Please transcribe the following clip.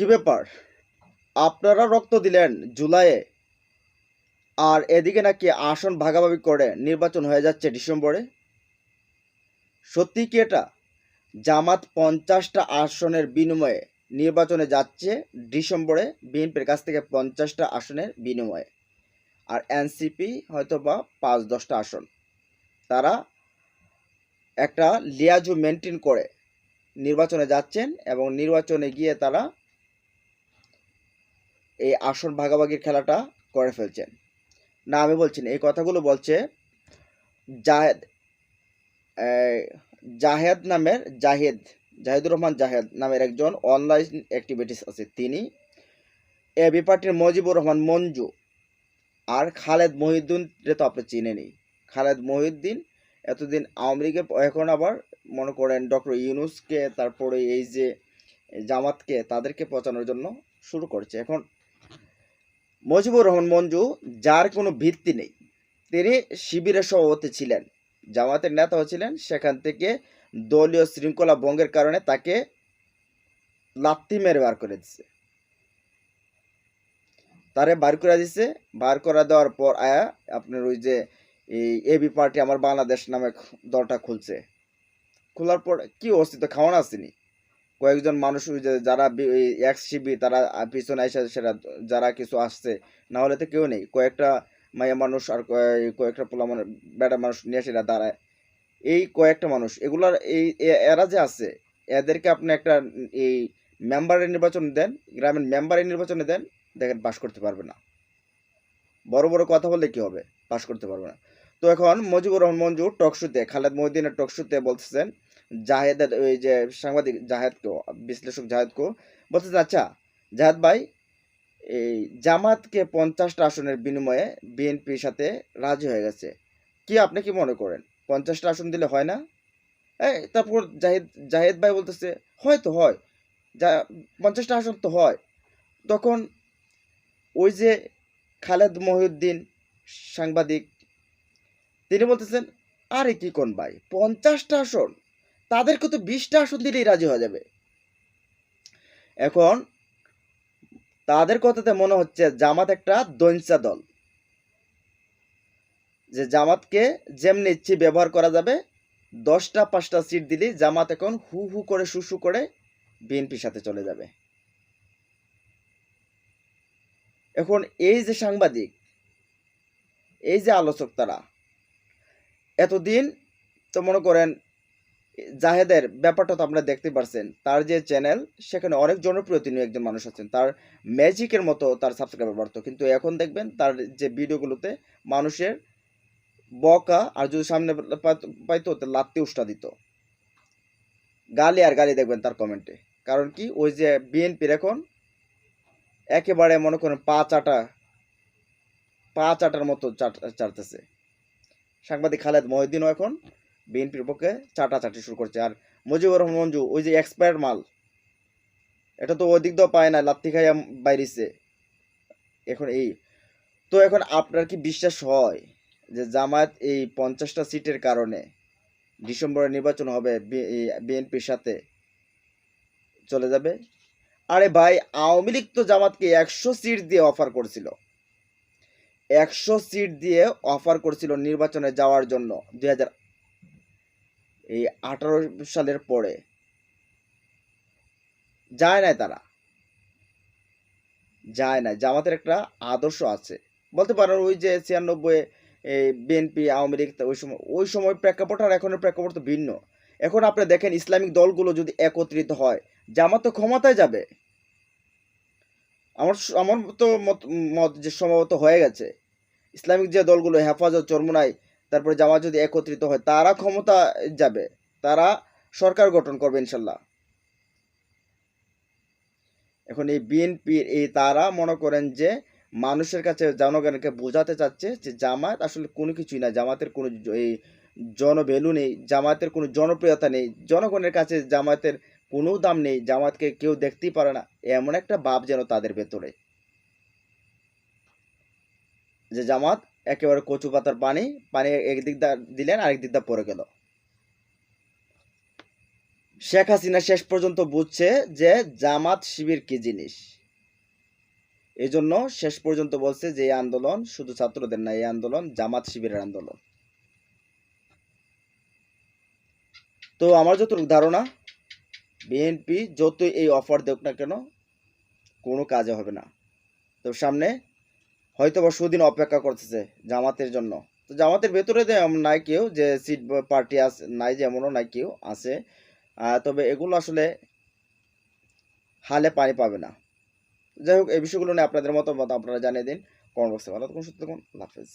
কি ব্যাপার? আপনারা রক্ত দিলেন জুলাইয়ে, আর এদিকে নাকি আসন ভাগাভাগি করে নির্বাচন হয়ে যাচ্ছে ডিসেম্বরে? সত্যি কি এটা? জামাত পঞ্চাশটা আসনের বিনিময়ে নির্বাচনে যাচ্ছে ডিসেম্বরে, বিএনপির কাছ থেকে পঞ্চাশটা আসনের বিনিময়ে। আর এনসিপি হয়তো বা পাঁচ দশটা আসন। তারা একটা লিয়াজু মেনটেন করে নির্বাচনে যাচ্ছেন এবং নির্বাচনে গিয়ে তারা এই আসন ভাগাভাগির খেলাটা করে ফেলছেন। না, আমি বলছি না, এই কথাগুলো বলছে জাহেদ জাহেদ নামের জাহেদ, জাহিদুর রহমান জাহেদ নামের একজন অনলাইন অ্যাক্টিভিটিস আছে। তিনি এবি পার্টির মজিবুর রহমান মঞ্জু আর খালেদ মহিউদ্দিন তো আপনি চিনেনি খালেদ মহিউদ্দিন এতদিন আওয়ামী লীগের প- এখন আবার মনে করেন ডক্টর ইউনুসকে, তারপরে এই যে জামাতকে, তাদেরকে পচানোর জন্য শুরু করেছে। এখন মজিবুর রহমান মঞ্জু, যার কোনো ভিত্তি নেই। তিনি শিবিরের সভাপতি ছিলেন। জামাতের নেতাও ছিলেন সেখান থেকে দলীয় শৃঙ্খলা ভঙ্গের কারণে তাকে লাত্তি মেরে বার করে দিচ্ছে তারে বার করে দিছে। বার করা দেওয়ার পর আয়া আপনার ওই যে এই এবি পার্টি আমার বাংলাদেশ নামে দলটা খুলছে। খোলার পর কি অস্তিত্ব, খাওয়ানো আসেনি কয়েকজন মানুষ যারা এক্স শিবি তারা পিছনে আসে সেটা, যারা কিছু আসছে না হলে তো কেউ নেই। কয়েকটা মায়া মানুষ আর কয়েকটা পোলা মানে বেটা মানুষ নিয়ে সেটা দাঁড়ায়। এই কয়েকটা মানুষ, এগুলার এই এরা যে আছে, এদেরকে আপনি একটা, এই মেম্বারের নির্বাচন দেন, গ্রামের মেম্বারের নির্বাচনে দেন, দেখেন পাশ করতে পারবে না। বড় বড় কথা বললে কি হবে? পাশ করতে পারবে না। তো এখন মজিবুর রহমান মঞ্জু টকশুতে খালেদ মহিউদ্দিনের টকশুতে বলতেছেন জাহেদের, ওই যে সাংবাদিক জাহেদকেও বিশ্লেষক জাহেদকেও বলতেছেন আচ্ছা জাহেদ ভাই, এই জামাতকে পঞ্চাশটা আসনের বিনিময়ে বিএনপির সাথে রাজি হয়ে গেছে। কি আপনি কি মনে করেন? পঞ্চাশটা আসন দিলে হয় না? এই, তারপর জাহেদ জাহেদ ভাই বলতেছে হয় তো হয়। যা, পঞ্চাশটা আসন তো হয়। তখন ওই যে খালেদ মহিউদ্দিন সাংবাদিক, তিনি বলতেছেন, আরে কি কোন ভাই? পঞ্চাশটা আসন? তাদেরকে তো বিশটা আসন দিলেই রাজি হয়ে যাবে। এখন তাদের কথাতে মনে হচ্ছে জামাত একটা দৈঞ্চা দল। যে জামাতকে যেমনি ইচ্ছে ব্যবহার করা যাবে, দশটা, পাঁচটা সিট দিলেই জামাত এখন হু হু করে শুশু করে বিএনপির সাথে চলে যাবে। এখন এই যে সাংবাদিক, এই যে আলোচক তারা, এতদিন তো মনে করেন জাহেদের ব্যাপারটা তো আপনারা দেখতে পারছেন। তার যে চ্যানেল সেখানে অনেক জনপ্রিয় তিনি একজন মানুষ আছেন। তার ম্যাজিকের মতো তার সাবস্ক্রাইবার বাড়তো। কিন্তু এখন দেখবেন তার যে ভিডিওগুলোতে মানুষের বকা আর যদি সামনে পাইতো তো লাত্তি উষ্টা দিত। গালি আর গালি দেখবেন তার কমেন্টে কারণ কি? ওই যে বিএনপির এখন একেবারে মনে করেন পা চাটা, পা চাটার মতো চাট- চাটতেছে। সাংবাদিক খালেদ মহিউদ্দিনও এখন বিএনপির পক্ষে চাটা চাটি শুরু করছে। আর মুজিবুর রহমান মঞ্জু ওই যে এক্সপায়ার মাল, এটা তো ওই দিক দিয়েও পায় না, লাত্তি খাইয়া বাইরিছে। এখন এই, তো এখন আপনার কি বিশ্বাস হয় যে জামায়াত এই পঞ্চাশটা সিটের কারণে ডিসেম্বরে নির্বাচন হবে বিএনপির সাথে চলে যাবে? আরে ভাই, আওয়ামী লীগ তো জামাতকে একশো সিট দিয়ে অফার করছিল। একশো সিট দিয়ে অফার করছিল নির্বাচনে যাওয়ার জন্য দুই হাজার এই আঠারো সালের পরে। যায় নাই তারা। যায় না জামাতের একটা আদর্শ আছে। বলতে পারেন ওই যে ছিয়ানব্বই বিএনপি আওয়ামী লীগ ওই সময় ওই সময় প্রেক্ষাপট আর এখনের প্রেক্ষাপট তো ভিন্ন। এখন আপনি দেখেন ইসলামিক দলগুলো যদি একত্রিত হয়, জামাত তো ক্ষমতায় যাবে। আমার আমার তো মত মত যে সম্ভবত হয়ে গেছে। ইসলামিক যে দলগুলো, হেফাজত, চরমুনাই তারপরে জামাত যদি একত্রিত হয়, তারা ক্ষমতা যাবে, তারা সরকার গঠন করবে ইনশাল্লাহ। এখন এই বিএনপির এই তারা মনে করেন যে মানুষের কাছে জনগণকে বোঝাতে চাচ্ছে যে জামাত আসলে কোনো কিছুই না জামাতের কোনো এই জনভ্যালু নেই জামাতের কোনো জনপ্রিয়তা নেই, জনগণের কাছে জামাতের কোনো দাম নেই জামাতকে কেউ দেখতেই পারে না, এমন একটা ভাব যেন তাদের ভেতরে। যে জামাত একেবারে কচু পাতার পানি পানি একদিক দা দিলেন, আরেক দিক দা পড়ে গেল। শেখ হাসিনা শেষ পর্যন্ত বুঝছে যে জামাত শিবির কি জিনিস। এই জন্য শেষ পর্যন্ত বলছে যে এই আন্দোলন শুধু ছাত্রদের না, এই আন্দোলন জামাত শিবিরের আন্দোলন। তো আমার যতটুকু ধারণা, বিএনপি যতই এই অফার দেখ না কেন, কোনো কাজে হবে না। তো সামনে হয়তো বা সুদিন অপেক্ষা করতেছে জামাতের জন্য। তো জামাতের ভেতরে নাই কেউ, যে সিট পার্টি আছে নাই যেমনও নাই কেউ আছে। তবে এগুলো আসলে হালে পানি পাবে না। যাই হোক, এই বিষয়গুলো নিয়ে আপনাদের মতামত আপনারা জানিয়ে দিন। কমেন্ট বক্সে ভালো থাকুন, সুস্থ থাকুন। হাফেজ।